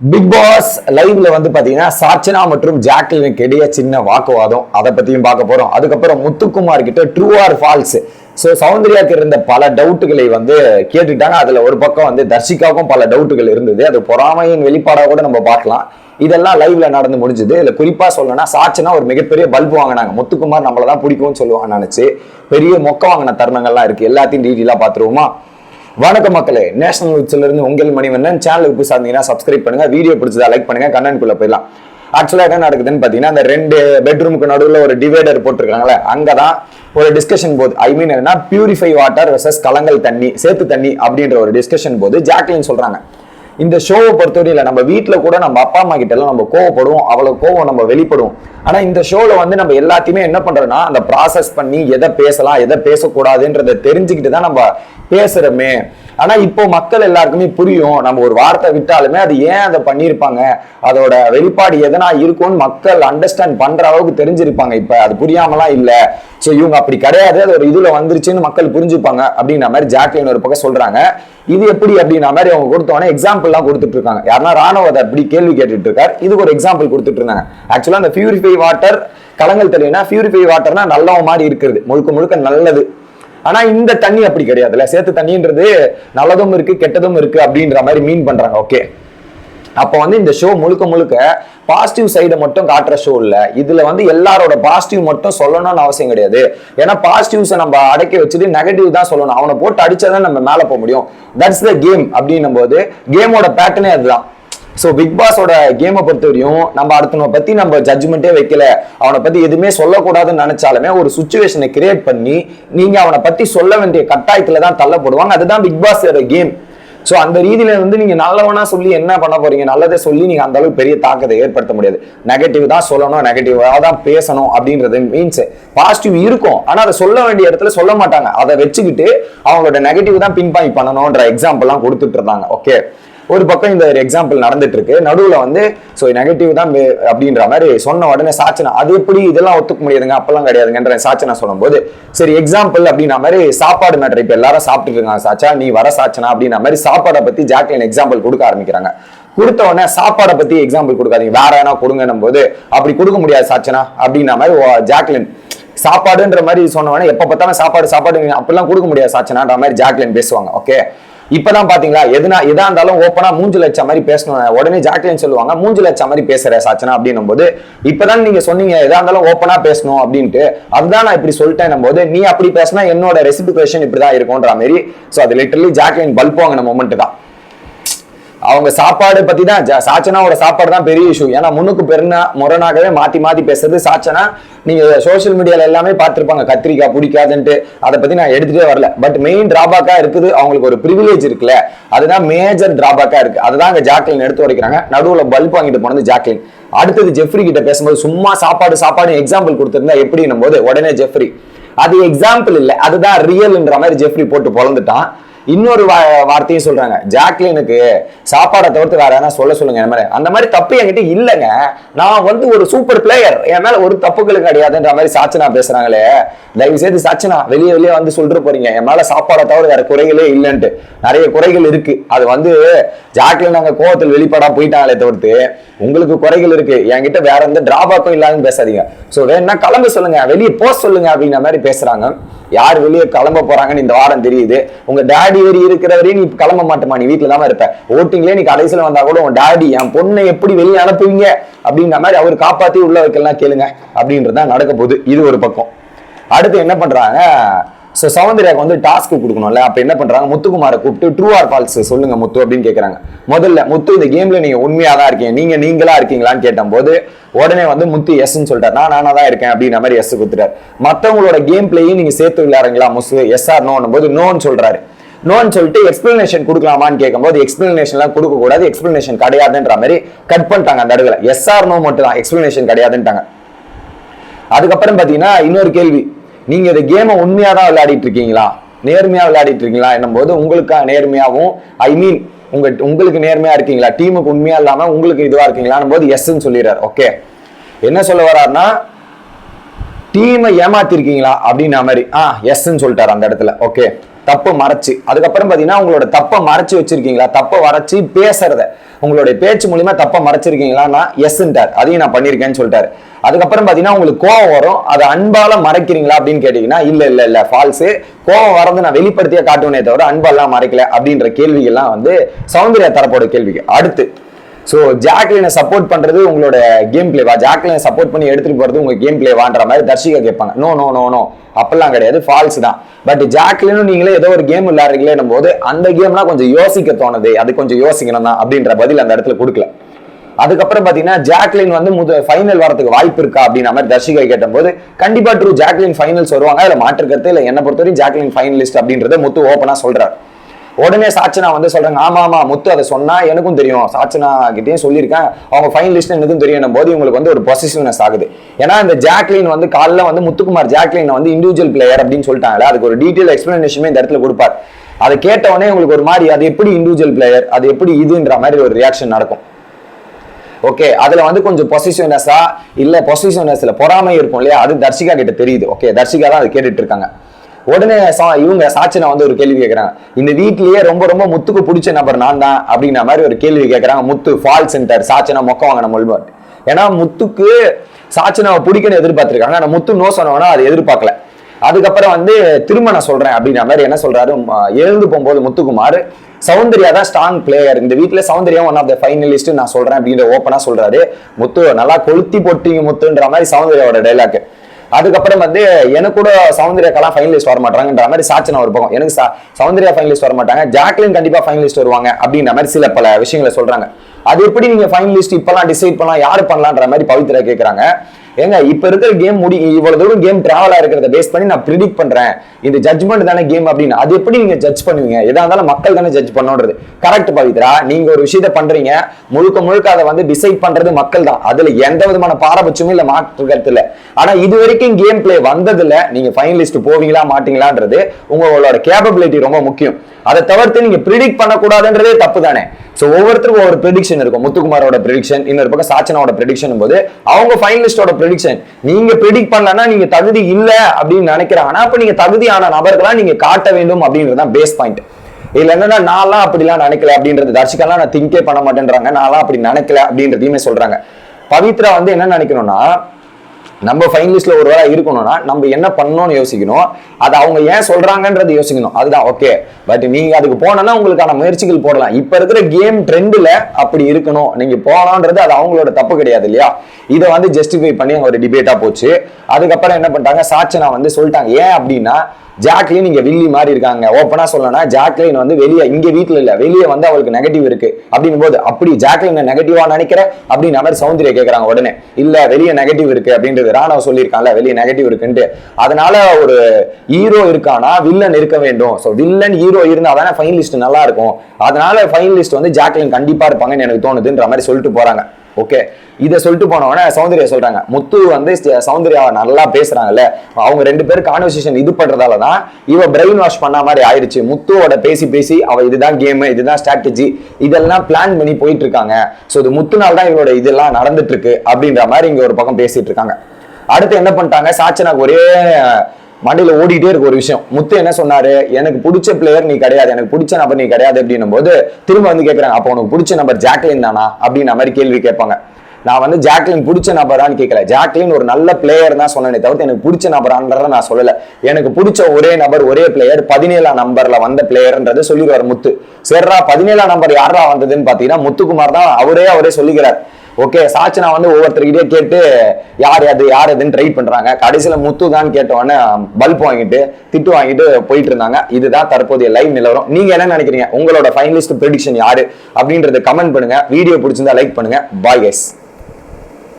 Big pass லைவ்ல வந்து பாத்தீங்கன்னா சாச்சனா மற்றும் ஜாக்லினுக்கு இடையே சின்ன வாக்குவாதம். அதை பத்தியும் பார்க்க போறோம். அதுக்கப்புறம் முத்துக்குமார் கிட்ட ட்ரூ ஆர் ஃபால்ஸ் ஸோ சௌந்தர்யாக்கு இருந்த பல டவுட்டுகளை வந்து கேட்டுட்டாங்க அதுல ஒரு பக்கம் வந்து தர்ஷிகாவுக்கும் பல டவுட்டுகள் இருந்தது. அது பொறாமையின் வெளிப்பாடாக கூட நம்ம பார்க்கலாம். இதெல்லாம் லைவ்ல நடந்து முடிஞ்சது. இதுல குறிப்பா சொல்லணும்னா சாச்சனா ஒரு மிகப்பெரிய பல்பு வாங்கினாங்க. முத்துக்குமார் நம்மளதான் பிடிக்கும்னு சொல்லுவாங்க நினைச்சு பெரிய மொக்க வாங்கின தருணங்கள்லாம் இருக்கு. எல்லாத்தையும் டீட்டெயிலா பாத்துருவோமா வணக்கம் மக்களே. நேஷனல் நியூஸ்ல இருந்து உங்கள் மணிவண்ணன். சேனலுக்கு புதுசா இருந்தீங்கன்னா சப்ஸ்கிரைப் பண்ணுங்க. வீடியோ பிடிச்சதா லைக் பண்ணுங்க. கண்ணனுக்குள்ள போயிடலாம். ஆக்சுவலா என்ன நடக்குதுன்னு பாத்தீங்கன்னா அந்த ரெண்டு பெட்ரூமுக்கு நடுவில் ஒரு டிவைடர் போட்டிருக்காங்களே அங்கதான் ஒரு டிஸ்கஷன் போது ஐ மீன் என்னன்னா பியூரிஃபை வாட்டர் வெர்சஸ் கலங்கல் தண்ணி சேத்து தண்ணி அப்படின்ற ஒரு டிஸ்கஷன் போது ஜாக்லின் சொல்றாங்க. இந்த ஷோவை பொறுத்தவரையில் நம்ம வீட்டில் கூட நம்ம அப்பா அம்மா கிட்ட எல்லாம் நம்ம கோவப்படுவோம். அவ்வளவு கோவம் நம்ம வெளிப்படுவோம். ஆனா இந்த ஷோவில் வந்து நம்ம எல்லாத்தையுமே என்ன பண்றோம்னா அந்த ப்ராசஸ் பண்ணி எதை பேசலாம் எதை பேசக்கூடாதுன்றதை தெரிஞ்சுக்கிட்டு தான் நம்ம பேசுறோமே. ஆனா இப்போ மக்கள் எல்லாருக்குமே புரியும். நம்ம ஒரு வார்த்தை விட்டாலுமே அது ஏன் அதை பண்ணியிருப்பாங்க? அதோட வெளிப்பாடு எதனா இருக்கும்னு மக்கள் அண்டர்ஸ்டாண்ட் பண்ற அளவுக்கு தெரிஞ்சிருப்பாங்க. இப்ப அது புரியாமலாம் இல்ல. சோ இவங்க அப்படி கிடையாது. அது ஒரு இதுல வந்துருச்சுன்னு மக்கள் புரிஞ்சுப்பாங்க அப்படின்ற மாதிரி ஜாக்லின் ஒரு பக்கம் சொல்றாங்க. இது எப்படி அப்படின்ற மாதிரி அவங்க கொடுத்தோன்னே எக்ஸாம்பிள் எல்லாம் கொடுத்துட்டு இருக்காங்க யாருன்னா ராணுவத்தை அப்படி கேள்வி கேட்டுட்டு இருக்காரு இதுக்கு ஒரு எக்ஸாம்பிள் கொடுத்துட்டு இருந்தாங்க ஆக்சுவலா அந்த பியூரிஃபை வாட்டர் கலங்கல் தெரியும்னா பியூரிஃபை வாட்டர்னா நல்லவ மாதிரி இருக்கிறது. முழுக்க முழுக்க நல்லது. ஆனா இந்த தண்ணி அப்படி கிடையாதுல்ல. சேத்து தண்ணின்றது நல்லதும் இருக்கு கெட்டதும் இருக்கு அப்படின்ற மாதிரி மீன் பண்றாங்க. ஓகே அப்போ வந்து இந்த ஷோ முழுக்க முழுக்க பாசிட்டிவ் சைடை மட்டும் காட்டுற ஷோ இல்லை. இதுல வந்து எல்லாரோட பாசிட்டிவ் மட்டும் சொல்லணும்னு அவசியம் கிடையாது. ஏன்னா பாசிட்டிவ்ஸை நம்ம அடக்கி வச்சுட்டு நெகட்டிவ் தான் சொல்லணும். அவனை போட்டு அடிச்சாதான் நம்ம மேலே போக முடியும். தட்ஸ் த கேம் அப்படின்னும் போது கேமோட பேட்டர்னே அதுதான். ஸோ பிக் பாஸோட கேமை பொறுத்தவரையும் நம்ம அடுத்தவனை பற்றி நம்ம ஜட்ஜ்மெண்ட்டே வைக்கல. அவனை பற்றி எதுவுமே சொல்லக்கூடாதுன்னு நினச்சாலுமே ஒரு சுச்சுவேஷனை கிரியேட் பண்ணி நீங்கள் அவனை பற்றி சொல்ல வேண்டிய கட்டாயத்தில் தான் தள்ளப்படுவாங்க. அதுதான் பிக் பாஸோட கேம் ஸோ அந்த ரீதியில வந்து நீங்க நல்லவனா சொல்லி என்ன பண்ண போறீங்க? நல்லதை சொல்லி நீங்க அந்த அளவுக்கு பெரிய தாக்கத்தை ஏற்படுத்த முடியாது. நெகட்டிவ் தான் சொல்லணும் நெகட்டிவாக தான் பேசணும் அப்படின்றது மீன்ஸ் பாசிட்டிவ் இருக்கும். ஆனால் அதை சொல்ல வேண்டிய இடத்துல சொல்ல மாட்டாங்க. அதை வச்சுக்கிட்டு அவங்களோட நெகட்டிவ் தான் பின் பாயிண்ட் பண்ணணும்ன்ற எக்ஸாம்பிள்லாம் கொடுத்துட்டு இருந்தாங்க. ஓகே ஒரு பக்கம் இந்த ஒரு எக்ஸாம்பிள் நடந்துட்டு இருக்கு நடுவில் வந்து ஸோ நெகட்டிவ் தான் அப்படின்ற மாதிரி சொன்ன உடனே சாச்சனா அது எப்படி இதெல்லாம் ஒத்துக்க முடியாதுங்க அப்பெல்லாம் கிடையாதுங்கன்ற சாச்சனா சொல்லும்போது சரி எக்ஸாம்பிள் அப்படின்ற மாதிரி சாப்பாடு மேட்டர் இப்போ எல்லாரும் சாப்பிட்டுட்டு இருக்காங்க சாச்சா நீ வர சாச்சனா அப்படின்ற மாதிரி சாப்பாடை பத்தி ஜாக்லின் எக்ஸாம்பிள் கொடுக்க ஆரம்பிக்கிறாங்க. கொடுத்த உடனே சாப்பாடை பத்தி எக்ஸாம்பிள் கொடுக்காதீங்க. வேற ஏன்னா கொடுங்கன்னும் போது அப்படி கொடுக்க முடியாது சாச்சனா அப்படின்ற மாதிரி ஓ- ஜாக்லின் சாப்பாடுன்ற மாதிரி சொன்ன எப்போ பார்த்தாலும் சாப்பாடு சாப்பாடு அப்படிலாம் கொடுக்க முடியாது சாச்சனான்ற மாதிரி ஜாக்லின் பேசுவாங்க ஓகே இப்பதான் பாத்தீங்களா எதுனா எதா இருந்தாலும் ஓப்பனா மூஞ்சு லட்சம் மாதிரி பேசணும். உடனே ஜாக்லின் சொல்லுவாங்க மூஞ்சு லட்சம் மாதிரி பேசுற சாச்சனா அப்படின்னும் போது இப்பதான் நீங்க சொன்னீங்க எதா இருந்தாலும் ஓப்பனா பேசணும் அப்படின்ட்டு அதுதான் நான் இப்படி சொல்லிட்டேன் போது நீ அப்படி பேசினா என்னோட ரெசிபிகேஷன் இப்படிதான் இருக்கும்ன்ற மாதிரி. சோ அது லிட்டரலி ஜாக்லின் பல்ப் வாங்கின மொமெண்ட் தான். அவங்க சாப்பாடு பத்தி தான் ஜா- சாச்சனாவோட சாப்பாடு தான் பெரிய இஷ்யூ ஏன்னா முன்னுக்கு பெருனா முரணாகவே மாத்தி மாத்தி பேசுறது சாச்சனா நீங்க சோஷியல் மீடியால எல்லாமே பார்த்திருப்பாங்க. கத்திரிக்காய் பிடிக்காதுன்ட்டு. அதை பத்தி நான் எடுத்துட்டே வரல. பட் மெயின் டிராபேக்கா இருக்குது. அவங்களுக்கு ஒரு ப்ரிவிலேஜ் இருக்குல்ல. அதுதான் மேஜர் டிராபேக்கா இருக்கு. அதுதான் அங்க ஜாக்லின் எடுத்து வரைக்கிறாங்க நடுவுல பல்ப் வாங்கிட்டு போனது ஜாக்லின் அடுத்தது ஜெஃப்ரி கிட்ட பேசும்போது சும்மா சாப்பாடு சாப்பாடு எக்ஸாம்பிள் கொடுத்துருந்தா எப்படின்னும் போது உடனே ஜெஃப்ரி அது எக்ஸாம்பிள் இல்லை. அதுதான் ரியல்ன்ற மாதிரி ஜெஃப்ரி போட்டு பொழந்துட்டான். இன்னொரு வா- வார்த்தையும் சொல்றாங்க. ஜாக்லினுக்கு சாப்பாடை தவிர்த்து வேற எதனா சொல்ல சொல்லுங்க என்ன மாதிரி. அந்த மாதிரி தப்பு என்கிட்ட இல்லைங்க. நான் வந்து ஒரு சூப்பர் பிளேயர் என் மேல ஒரு தப்புகளும் கிடையாதுன்ற மாதிரி சாச்சனா பேசுறாங்களே. தயவு செய்து சாச்சனா வெளியே வெளியே வந்து சொல்லிட்டு போறீங்க. என் மேல சாப்பாடை தவிர வேற குறைகளே இல்லைன்ட்டு. நிறைய குறைகள் இருக்கு. அது வந்து ஜாக்லின் அங்க கோவத்தில் வெளிப்பாடா போயிட்டாங்களே தவிர்த்து உங்களுக்கு குறைகள் இருக்கு. என்கிட்ட வேற எந்த டிராபேக்கும் இல்லாதுன்னு பேசாதீங்க. ஸோ வேணா கிளம்ப சொல்லுங்க. வெளியே போக சொல்லுங்க அப்படின்ற மாதிரி பேசுறாங்க. யார் வெளியே கிளம்ப போறாங்கன்னு இந்த வாரம் தெரியுது. உங்க டாடி வரி இருக்கிற வரையும் நீ கிளம்ப மாட்டேமா நீ வீட்டுல தான் இருப்ப. ஓட்டிங்லயே நீ கடைசியில வந்தா கூட உன் டாடி என் பொண்ணை எப்படி வெளியே அனுப்புவீங்க? அப்படின்ற மாதிரி அவர் காப்பாத்தி உள்ள வைக்கலாம் கேளுங்க. அப்படின்றது தான் நடக்க போகுது. இது ஒரு பக்கம். அடுத்து என்ன பண்றாங்க? ஸோ சௌந்தர்யாக்கு வந்து டாஸ்க் கொடுக்கணும்ல. அப்போ என்ன பண்ணுறாங்க முத்துக்குமாரை கூப்பிட்டு ட்ரூ ஆர் ஃபால்ஸ் சொல்லுங்க முத்து அப்படின்னு கேட்குறாங்க முதல்ல முத்து இந்த கேமில் நீங்கள் உண்மையாக தான் இருக்கீங்க. நீங்கள் நீங்களா இருக்கீங்களான்னு கேட்டபோது உடனே வந்து முத்து எஸ்ன்னு சொல்லிட்டார். நான் நானாக தான் இருக்கேன் அப்படின்ற மாதிரி எஸ் கொடுத்துட்டார். மற்றவங்களோட கேம் பிளேயும் நீங்கள் சேர்த்து விளையாடுங்களா முசு எஸ் ஆர் நோன்னும் போது நோன்னு சொல்கிறாரு நோன்னு சொல்லிட்டு எக்ஸ்பிளனேஷன் கொடுக்கலாமான்னு கேட்கும்போது எக்ஸ்பிளனேஷன்லாம் கொடுக்கக்கூடாது. எக்ஸ்பிளனேஷன் கிடையாதுன்ற மாதிரி கட் பண்ணிட்டாங்க அந்த இடத்துல. எஸ் ஆர் நோ மட்டும் தான் எக்ஸ்பிளனேஷன் கிடையாதுன்ட்டாங்க. அதுக்கப்புறம் பார்த்தீங்கன்னா இன்னொரு கேள்வி. நீங்க இந்த கேமை உண்மையா தான் விளையாடிட்டு இருக்கீங்களா? நேர்மையா விளையாடிட்டு இருக்கீங்களா என்னும் போது உங்களுக்கு நேர்மையாவும் ஐ மீன் உங்க உங்களுக்கு நேர்மையா இருக்கீங்களா? டீமுக்கு உண்மையா இல்லாம உங்களுக்கு இதுவா இருக்கீங்களான்னு போது எஸ்ன்னு சொல்லிடுறாரு. ஓகே என்ன சொல்ல வர்றாருன்னா டீமை ஏமாத்திருக்கீங்களா? அப்படின்ன மாதிரி. ஆ எஸ்ன்னு சொல்லிட்டாரு அந்த இடத்துல. ஓகே தப்பை மறைச்சு. அதுக்கப்புறம் பார்த்தீங்கன்னா உங்களோட தப்பை மறைச்சு வச்சிருக்கீங்களா? தப்பை வரைச்சி பேசுறத. உங்களுடைய பேச்சு மூலியமா தப்பா மறைச்சிருக்கீங்களான்னா எஸ்ன்ட்டார் அதையும் நான் பண்ணியிருக்கேன்னு சொல்லிட்டாரு. அதுக்கப்புறம் பார்த்தீங்கன்னா உங்களுக்கு கோவம் வரும். அதை அன்பால மறைக்கிறீங்களா அப்படின்னு கேட்டீங்கன்னா இல்லை இல்லை இல்லை ஃபால்ஸு கோவம் வரது நான் வெளிப்படுத்தியே காட்டுவனே தவிர அன்பாலாம் மறைக்கல அப்படின்ற கேள்விகள்லாம் வந்து சௌந்தர்யா தரப்போட கேள்விக்கு அடுத்து. ஸோ ஜாக்லினை சப்போர்ட் பண்றது உங்களோட கேம் பிளேவா ஜாக்லினை சப்போர்ட் பண்ணி எடுத்துட்டு போறது உங்க கேம் பிளேவான்ற மாதிரி தர்ஷிகா கேட்பாங்க. நோ நோ நோ நோ அப்பெல்லாம் கிடையாது. ஃபால்ஸ் தான். பட் ஜாக்லினும் நீங்களே ஏதோ ஒரு கேம் விளையாடுறீங்களே போது அந்த கேம்லாம் கொஞ்சம் யோசிக்க தோணுது. அது கொஞ்சம் யோசிக்கணும் தான் அப்படின்ற பதில் அந்த இடத்துல கொடுக்கல. அதுக்கப்புறம் பாத்தீங்கன்னா ஜாக்லின் வந்து முத ஃபைனல் வரதுக்கு வாய்ப்பு இருக்கா அப்படின்ற மாதிரி தர்ஷிகா கேட்டபோது கண்டிப்பா ட்ரூ ஜாக்லின் ஃபைனல்ஸ் வருவாங்க? அதுல மாற்று இல்லை. என்னை பொறுத்தவரைக்கும் ஜாக்லின் ஃபைனலிஸ்ட் அப்படின்றத முத்து ஓப்பனாக சொல்றாரு. உடனே சாட்சனா வந்து சொல்றாங்க ஆமா ஆமா முத்து அதை சொன்னா எனக்கும் தெரியும். சாட்சனா கிட்டயும் சொல்லியிருக்கேன். அவங்க ஃபைனலிஸ்ட் எனக்கும் தெரியும். போது இவங்களுக்கு வந்து ஒரு பொசிசிவ்னஸ் ஆகுது. ஏன்னா இந்த ஜாக்லின் வந்து காலைல வந்து முத்துக்குமார் ஜாக்லின் வந்து இண்டிவிஜுவல் பிளேயர் அப்படின்னு சொல்லிட்டாங்களே அதுக்கு ஒரு டீட்டெயில் எக்ஸ்பிளனேஷனுமே இந்த இடத்துல கொடுப்பார். அதை கேட்ட உடனே உங்களுக்கு ஒரு மாதிரி அது எப்படி இண்டிவிஜுவல் பிளேயர் அது எப்படி இதுன்ற மாதிரி ஒரு ரியாக்ஷன் நடக்கும். ஓகே அதுல வந்து கொஞ்சம் பொசிஷனஸா இல்ல பொசிஷனஸ்ல பொறாமை இருக்கும் இல்லையா? அது தர்ஷிகா கிட்ட தெரியுது. ஓகே தர்ஷிகா தான் அதை கேட்டுட்டு இருக்காங்க. உடனே சா- இவங்க சாச்சனா வந்து ஒரு கேள்வி கேட்கறாங்க இந்த வீட்லயே ரொம்ப ரொம்ப முத்துக்கு பிடிச்ச நபர் நான் தான் அப்படிங்கிற மாதிரி ஒரு கேள்வி கேட்கறாங்க. முத்து ஃபால் சென்டர் சாச்சனா மொக்க வாங்கின மொழிபாட் ஏன்னா முத்துக்கு சாச்சனாவை பிடிக்கணும் எதிர்பார்த்திருக்காங்க. ஆனா முத்து நோ சொன்னவனா அதை எதிர்பார்க்கல. அதுக்கப்புறம் வந்து திரும்ப நான் சொல்றேன் அப்படிங்கிற மாதிரி என்ன சொல்றாரு? எழுந்து போகும்போது முத்துக்குமார் சௌந்தர்யா தான் ஸ்ட்ராங் பிளேயர் இந்த வீட்டில் Soundarya one of the finalist நான் சொல்றேன் அப்படின்ற ஓப்பனா சொல்றாரு. முத்து நல்லா கொளுத்தி போட்டீங்க முத்துன்ற மாதிரி சௌந்தர்யாவோட டைலாக் அதுக்கப்புறம் வந்து எனக்கு கூட சௌந்தர்யாக்கெல்லாம் ஃபைனலிஸ்ட் வர மாட்டாங்கன்ற மாதிரி சாச்சனா ஒரு பக்கம். எனக்கு சௌந்தர்யா ஃபைனலிஸ்ட் வர மாட்டாங்க ஜாக்லின் கண்டிப்பா ஃபைனலிஸ்ட் வருவாங்க அப்படின்ற மாதிரி சில பல விஷயங்களை சொல்றாங்க. அது எப்படி நீங்க ஃபைனலிஸ்ட் இப்பெல்லாம் டிசைட் பண்ணலாம் யாரு பண்ணலான்ற மாதிரி பவித்ரா கேட்கறாங்க ஏங்க இப்ப இருக்கிற கேம் முடி இவ்வளவு தூரம் கேம் டிராவலா இருக்கிறத பேஸ் பண்ணி நான் ப்ரிடிக்ட் பண்றேன். இந்த ஜட்ஜ்மெண்ட் தானே கேம் அப்படின்னு. அது எப்படி நீங்க ஜட்ஜ் பண்ணுவீங்க? எதா இருந்தாலும் மக்கள் தானே ஜட்ஜ் பண்ணணுன்றது கரெக்ட் பவித்ரா நீங்க ஒரு விஷயத்த பண்றீங்க. முழுக்க முழுக்க அதை வந்து டிசைட் பண்றது மக்கள் தான். அதுல எந்த விதமான பாரபட்சமும் இல்ல மாற்று கருத்து இல்ல ஆனா இது வரைக்கும் கேம் பிளே வந்ததுல நீங்க ஃபைனலிஸ்ட் போவீங்களா மாட்டீங்களான்றது உங்களோட கேப்பபிலிட்டி ரொம்ப முக்கியம். அதை தவிர்த்து நீங்க ப்ரிடிக்ட் பண்ணக்கூடாதுன்றதே தப்பு தானே ஸோ ஒவ்வொருத்தருக்கும் ஒவ்வொரு ப்ரிடிக்ஷன் இருக்கும். முத்துக்குமாரோட ப்ரிடிக்ஷன் இன்னொரு பக்கம் சாச்சனாவோட ப்ரிடிக்ஷன் போது அவங்க ஃபைனலிஸ்டோட ப்ரிடிக்ஷன் நீங்க ப்ரிடிக்ட் பண்ணலன்னா நீங்க தகுதி இல்லை அப்படின்னு நினைக்கிறாங்கன்னா அப்ப நீங்க தகுதியான நபர்களாம் நீங்க காட்ட வேண்டும் அப்படின்றதான் பேஸ் பாயிண்ட் இதுல என்னன்னா நான்லாம் அப்படிலாம் நினைக்கல அப்படின்றது. தர்ஷிகெல்லாம் நான் திங்கே பண்ண மாட்டேன்றாங்க. நான்லாம் அப்படி நினைக்கல அப்படின்றதையுமே சொல்றாங்க. பவித்ரா வந்து என்ன நினைக்கணும்னா நம்ம ஃபைனலிஸ்ட்ல ஒரு வேளை இருக்கணும்னா நம்ம என்ன பண்ணணும்னு யோசிக்கணும். அது அவங்க ஏன் சொல்றாங்கன்றது யோசிக்கணும். அதுதான் ஓகே பட் நீங்க அதுக்கு போனோம்னா உங்களுக்கான முயற்சிகள் போடலாம். இப்ப இருக்கிற கேம் ட்ரெண்ட்ல அப்படி இருக்கணும். நீங்க போகலான்றது அது அவங்களோட தப்பு கிடையாது இல்லையா? இதை வந்து ஜஸ்டிஃபை பண்ணி அவங்க ஒரு டிபேட்டா போச்சு. அதுக்கப்புறம் என்ன பண்ணிட்டாங்க? சாட்சனா வந்து சொல்லிட்டாங்க. ஏன் அப்படின்னா ஜாக்லின் இங்க வில்லி மாதிரி இருக்காங்க. ஓப்பனா சொல்லணும்னா ஜாக்லின் வந்து வெளியே இங்க வீட்டுல இல்ல வெளியே வந்து அவளுக்கு நெகட்டிவ் இருக்கு. அப்படின் போது அப்படி ஜாக்லின் நெகட்டிவா நினைக்கிற? அப்படின்ற மாதிரி சௌந்தரிய கேட்கறாங்க உடனே. இல்ல வெளியே நெகட்டிவ் இருக்கு அப்படின்றது ராணவ சொல்லியிருக்கான்ல வெளியே நெகட்டிவ் இருக்குன்ட்டு. அதனால ஒரு ஹீரோ இருக்கானா வில்லன் இருக்க வேண்டும். ஸோ வில்லன் ஹீரோ இருந்தா தானே ஃபைனலிஸ்ட் நல்லா இருக்கும். அதனால ஃபைனலிஸ்ட் வந்து ஜாக்லின் கண்டிப்பா இருப்பாங்கன்னு எனக்கு தோணுதுன்ற மாதிரி சொல்லிட்டு போறாங்க. ஓகே இதை சொல்லிட்டு போனவொடனே சௌந்தர்யா சொல்றாங்க. முத்து வந்து சௌந்தர்யா சௌந்தர்யாவை நல்லா பேசுறாங்கல்ல. அவங்க ரெண்டு பேரும் கான்வர்சேஷன் இது பண்றதால தான் இவ பிரெயின் வாஷ் பண்ண மாதிரி ஆயிடுச்சு. முத்துவோட பேசி பேசி அவ இதுதான் கேம் இதுதான் ஸ்ட்ராட்டஜி இதெல்லாம் பிளான் பண்ணி போயிட்டு இருக்காங்க ஸோ இது முத்துனால தான் இவரோட இதெல்லாம் நடந்துட்டு இருக்கு அப்படின்ற மாதிரி இங்க ஒரு பக்கம் பேசிட்டு இருக்காங்க அடுத்து என்ன பண்ணிட்டாங்க? சாச்சனாக்கு ஒரே மண்டையில ஓடிட்டே இருக்க ஒரு விஷயம். முத்து என்ன சொன்னாரு? எனக்கு பிடிச்ச பிளேயர் நீ கிடையாது. எனக்கு பிடிச்ச நபர் நீ கிடையாது. அப்படின்னும் போது திரும்ப வந்து கேட்கறாங்க அப்போ உனக்கு பிடிச்ச நபர் ஜாக்லின் தானா? அப்படின்ற மாதிரி கேள்வி கேட்பாங்க. நான் வந்து ஜாக்லின் பிடிச்ச நபரான்னு கேட்கல ஜாக்லின் ஒரு நல்ல பிளேயர் தான் சொன்னேனே தவிர்த்து எனக்கு பிடிச்ச நபரான்றத நான் சொல்லல. எனக்கு பிடிச்ச ஒரே நபர் ஒரே பிளேயர் பதினேழாம் நம்பர்ல வந்த பிளேயர்ன்றது சொல்லிடுவார் முத்து. சரிடா பதினேழாம் நம்பர் யாரா வந்ததுன்னு பாத்தீங்கன்னா முத்துக்குமார் தான் அவரே அவரே சொல்லிக்கிறார். ஓகே சாச்சனா வந்து ஒவ்வொருத்தருக்கிட்டே கேட்டு யார் அது யார் அதுன்னு ட்ரை பண்ணுறாங்க கடைசியில் முத்து தான் கேட்டவொடனே பல்ப் வாங்கிட்டு திட்டு வாங்கிட்டு போயிட்டு இருந்தாங்க. இதுதான் தற்போதைய லைவ் நிலவரம். நீங்கள் என்ன நினைக்கிறீங்க? உங்களோட ஃபைனலிஸ்ட் ப்ரெடிக்ஷன் யார்? அப்படின்றத கமெண்ட் பண்ணுங்கள் வீடியோ பிடிச்சிருந்தா லைக் பண்ணுங்கள் பாய் கைஸ்